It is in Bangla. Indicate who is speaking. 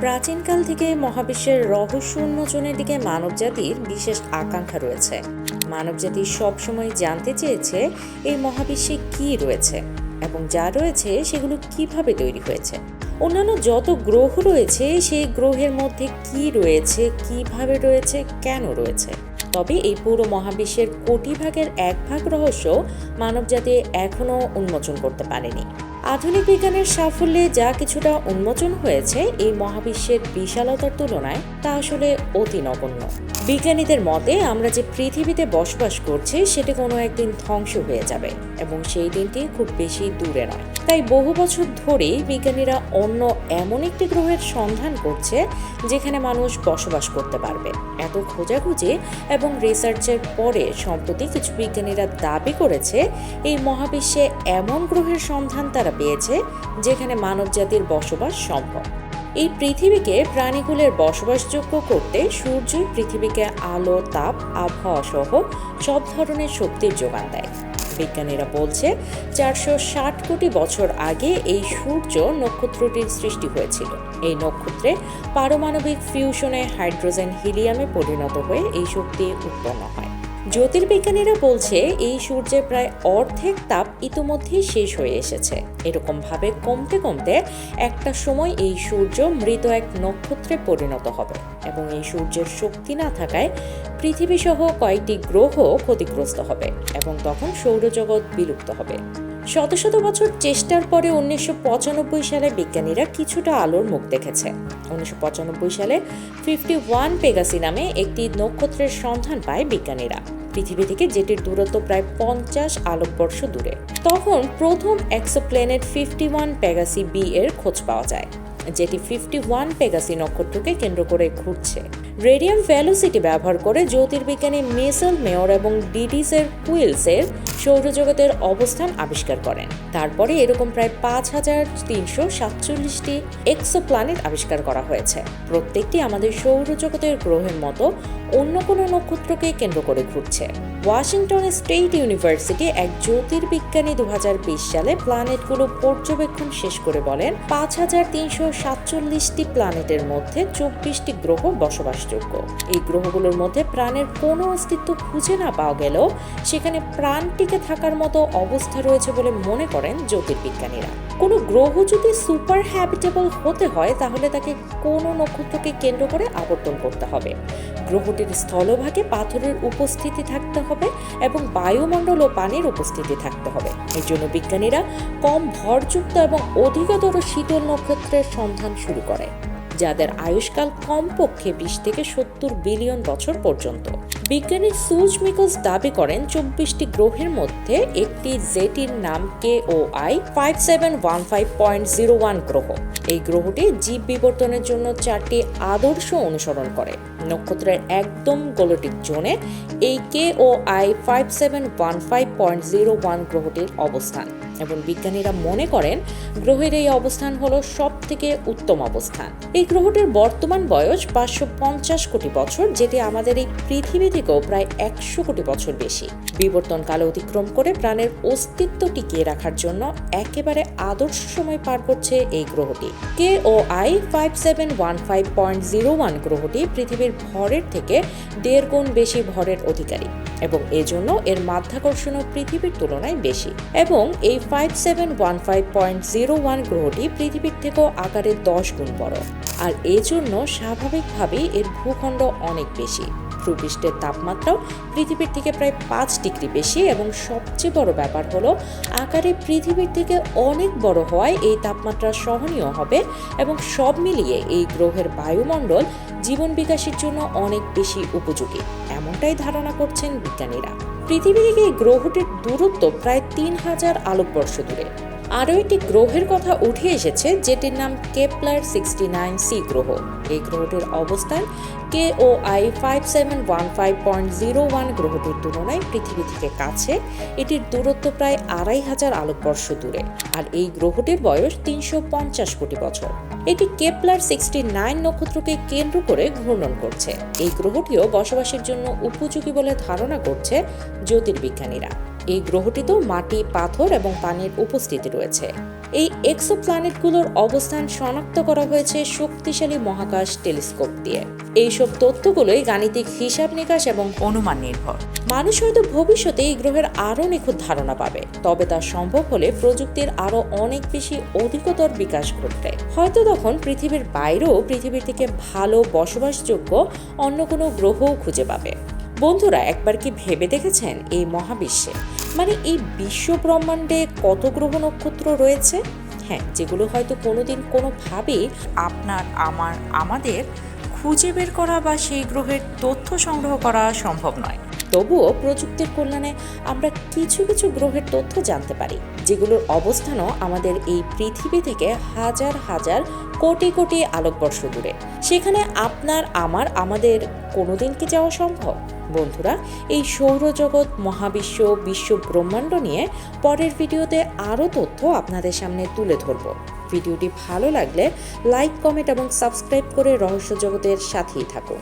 Speaker 1: প্রাচীনকাল থেকে মহাবিশ্বের রহস্য উন্মোচনের দিকে মানবজাতির বিশেষ আকাঙ্ক্ষা রয়েছে। মানবজাতি সবসময় জানতে চেয়েছে এই মহাবিশ্বে কি রয়েছে এবং যা রয়েছে সেগুলো কীভাবে তৈরি হয়েছে। অন্যান্য যত গ্রহ রয়েছে, সেই গ্রহের মধ্যে কি রয়েছে, কীভাবে রয়েছে, কেন রয়েছে? তবে এই পুরো মহাবিশ্বের কোটি ভাগের এক ভাগ রহস্য মানবজাতি এখনও উন্মোচন করতে পারেনি। আধুনিক বিজ্ঞানের সাফল্যে যা কিছুটা উন্মোচন হয়েছে এই মহাবিশ্বের বিশালতার তুলনায় তা আসলে অতি নগণ্য। বিজ্ঞানীদের মতে, আমরা যে পৃথিবীতে বসবাস করছি, সেটি কোনো একদিন ধ্বংস হয়ে যাবে এবং সেই দিনটি খুব বেশি দূরে নয়। তাই বহু বছর ধরেই বিজ্ঞানীরা অন্য এমন একটি গ্রহের সন্ধান করছে, যেখানে মানুষ বসবাস করতে পারবে। এত খোঁজাখুঁজি এবং রিসার্চের পরে সম্প্রতি কিছু বিজ্ঞানীরা দাবি করেছে, এই মহাবিশ্বে এমন গ্রহের সন্ধান তারা পেয়েছে যেখানে মানবজাতির বসবাস সম্ভব। এই পৃথিবীকে প্রাণীকুলের বসবাসযোগ্য করতে সূর্যই পৃথিবীকে আলো, তাপ আবহাওয়া সহ সব ধরনের শক্তির যোগান দেয়। বিজ্ঞানীরা বলছে চারশো ষাট কোটি বছর আগে এই সূর্য নক্ষত্রটির সৃষ্টি হয়েছিল। এই নক্ষত্রে পারমাণবিক ফিউশনে হাইড্রোজেন হিলিয়ামে পরিণত হয়ে এই শক্তি উৎপন্ন হয়। জ্যোতির্বিজ্ঞানীরা বলছে, এই সূর্যের প্রায় অর্ধেক তাপ ইতোমধ্যেই শেষ হয়ে এসেছে। এরকমভাবে কমতে কমতে একটা সময় এই সূর্য মৃত এক নক্ষত্রে পরিণত হবে এবং এই সূর্যের শক্তি না থাকায় পৃথিবী সহ কয়েকটি গ্রহ ক্ষতিগ্রস্ত হবে এবং তখন সৌরজগৎ বিলুপ্ত হবে। শত শত বছর চেষ্টার পরে উনিশশো পঁচানব্বই সালে বিজ্ঞানীরা কিছুটা আলোর মুখ দেখেছে। উনিশশো পঁচানব্বই সালে ফিফটি ওয়ান পেগাসি নামে একটি নক্ষত্রের সন্ধান পায় বিজ্ঞানীরা। পৃথিবী থেকে যেটির দূরত্ব প্রায় পঞ্চাশ আলোকবর্ষ দূরে। তখন প্রথম exoplanet fifty one Pegasi B এর খোঁজ পাওয়া যায়, যেটি ফিফটি ওয়ান পেগাসি নক্ষত্রকে কেন্দ্র করে ঘুরছে। রেডিয়াম ভ্যালোসিটি ব্যবহার করে জ্যোতির্বিজ্ঞানী মেসেল মেয়র এবং ডিডিসের কুইলসের সৌরজগতের অবস্থান আবিষ্কার করেন। তারপরে এরকম প্রায় পাঁচ হাজার তিনশো সাতচল্লিশটি এক্সো এক্সোপ্ল্যানেট আবিষ্কার করা হয়েছে। প্রত্যেকটি আমাদের সৌরজগতের গ্রহের মতো অন্য কোনো নক্ষত্রকে কেন্দ্র করে ঘুরছে। ওয়াশিংটন স্টেট ইউনিভার্সিটি এক জ্যোতির্বিজ্ঞানী দু হাজার বিশ সালে প্ল্যানেটগুলো পর্যবেক্ষণ শেষ করে বলেন, পাঁচ হাজার তিনশো সাতচল্লিশটি প্ল্যানেটের মধ্যে চব্বিশটি গ্রহ বসবাসযোগ্য এই গ্রহগুলোর মধ্যে প্রাণের কোনো অস্তিত্ব খুঁজে না পাওয়া গেলেও সেখানে প্রাণ টিকে থাকার মতো অবস্থা রয়েছে বলে মনে করেন জ্যোতির্বিজ্ঞানীরা। কোনো গ্রহ যদি সুপার হ্যাবিটেবল হতে হয়, তাহলে তাকে কোনো নক্ষত্রকে কেন্দ্র করে আবর্তন করতে হবে। গ্রহটির স্থলভাগে পাথরের উপস্থিতি থাকতে হবে এবং বায়ুমণ্ডল ও পানির উপস্থিতি থাকতে হবে। এই জন্য বিজ্ঞানীরা কম ভরযুক্ত এবং অধিকতর শীতল নক্ষত্রের সন্ধান শুরু করে। যাদের আয়ুষ্কাল কমপক্ষে বিশ থেকে সত্তর বিলিয়ন বছর পর্যন্ত। বিজ্ঞানী সুজ মিকলস দাবি করেন, চব্বিশটি গ্রহের মধ্যে একটি জেটির নাম K O I five seven one five point zero one গ্রহ। এই গ্রহটি জীব বিবর্তনের জন্য চারটি আদর্শ অনুসরণ করে। নক্ষত্রের একদম গোলটিক জোনে এই K O I five seven one five point zero one গ্রহটির অবস্থান। এবং বিজ্ঞানীরা মনে করেন, গ্রহের এই অবস্থান হলো সব থেকে উত্তম অবস্থান। এই গ্রহটির বর্তমান বয়স পাঁচশো পঞ্চাশ কোটি বছর, যেটি আমাদের এই পৃথিবী থেকেও প্রায় একশো কোটি বছর বেশি। বিবর্তন কালে অতিক্রম করে প্রাণের অস্তিত্ব টিকিয়ে রাখার জন্য একেবারে আদর্শ সময় পার করছে এই গ্রহটি। K O I five seven one five point zero one গ্রহটি পৃথিবীর ভরের থেকে দেড় গুণ বেশি ভরের অধিকারী এবং এজন্য এর মাধ্যাকর্ষণও পৃথিবীর তুলনায় বেশি। এবং এই five seven one five point zero one গ্রহটি পৃথিবীর থেকেও আকারে দশ গুণ বড়। আর এজন্য স্বাভাবিকভাবেই এর ভূখণ্ড অনেক বেশি। ভূপৃষ্ঠের তাপমাত্রাও পৃথিবীর থেকে প্রায় পাঁচ ডিগ্রি বেশি এবং সবচেয়ে বড় ব্যাপার হলো, আকারে পৃথিবীর থেকে অনেক বড় হওয়ায় এই তাপমাত্রা সহনীয় হবে এবং সব মিলিয়ে এই গ্রহের বায়ুমণ্ডল জীবন বিকাশের জন্য অনেক বেশি উপযোগী, এমনটাই ধারণা করছেন বিজ্ঞানীরা। পৃথিবী থেকে এই গ্রহটির দূরত্ব প্রায় তিন হাজার আলোকবর্ষ দূরে। আরও একটি গ্রহের কথা উঠে এসেছে, যেটির নাম কেপলার সিক্সটি নাইন সি গ্রহ। এই গ্রহটির অবস্থান K O I five seven one five point zero one গ্রহটির তুলনায় পৃথিবী থেকে কাছে। এটির দূরত্ব প্রায় আড়াই হাজার আলোকবর্ষ দূরে, আর এই গ্রহটির বয়স তিনশো পঞ্চাশ কোটি বছর। এটি কেপলার সিক্সটি নাইন নক্ষত্রকে কেন্দ্র করে ঘূর্ণন করছে। এই গ্রহটিও বসবাসের জন্য উপযোগী বলে ধারণা করছে জ্যোতির্বিজ্ঞানীরা। এই গ্রহটিতেও মাটি, পাথর এবং পানির উপস্থিতি রয়েছে। এই এক্সোপ্ল্যানেটগুলোর অবস্থান শনাক্ত করা হয়েছে শক্তিশালী মহাকাশ টেলিস্কোপ দিয়ে। এইসব তথ্যগুলোই গাণিতিক হিসাব নিকাশ এবং অনুমান নির্ভর। মানুষ হয়তো ভবিষ্যতে এই গ্রহের আরও নিখুঁত ধারণা পাবে, তবে তা সম্ভব হলে প্রযুক্তির আরও অনেক বেশি অধিকতর বিকাশ ঘটবে। হয়তো তখন পৃথিবীর বাইরেও পৃথিবীর থেকে ভালো বসবাসযোগ্য অন্য কোনো গ্রহও খুঁজে পাবে। বন্ধুরা, একবার কি ভেবে দেখেছেন এই মহাবিশ্বে? মানে এই বিশ্ব ব্রহ্মাণ্ডে কত গ্রহ নক্ষত্র রয়েছে? হ্যাঁ যেগুলো হয়তো কোনোদিন কোনোভাবে আপনার, আমার, আমাদের খুঁজে বের করা বা সেই গ্রহের তথ্য সংগ্রহ করা সম্ভব নয়। তবুও প্রযুক্তির কল্যাণে আমরা কিছু কিছু গ্রহের তথ্য জানতে পারি, যেগুলোর অবস্থানও আমাদের এই পৃথিবী থেকে হাজার হাজার কোটি কোটি আলোকবর্ষ দূরে। সেখানে আপনার, আমার, আমাদের কোনোদিন কি যাওয়া সম্ভব? বন্ধুরা, এই সৌরজগৎ, মহাবিশ্ব, বিশ্ব ব্রহ্মাণ্ড নিয়ে পরের ভিডিওতে আরও তথ্য আপনাদের সামনে তুলে ধরব। ভিডিওটি ভালো লাগলে লাইক, কমেন্ট এবং সাবস্ক্রাইব করে রহস্য জগতের সাথেই থাকুন।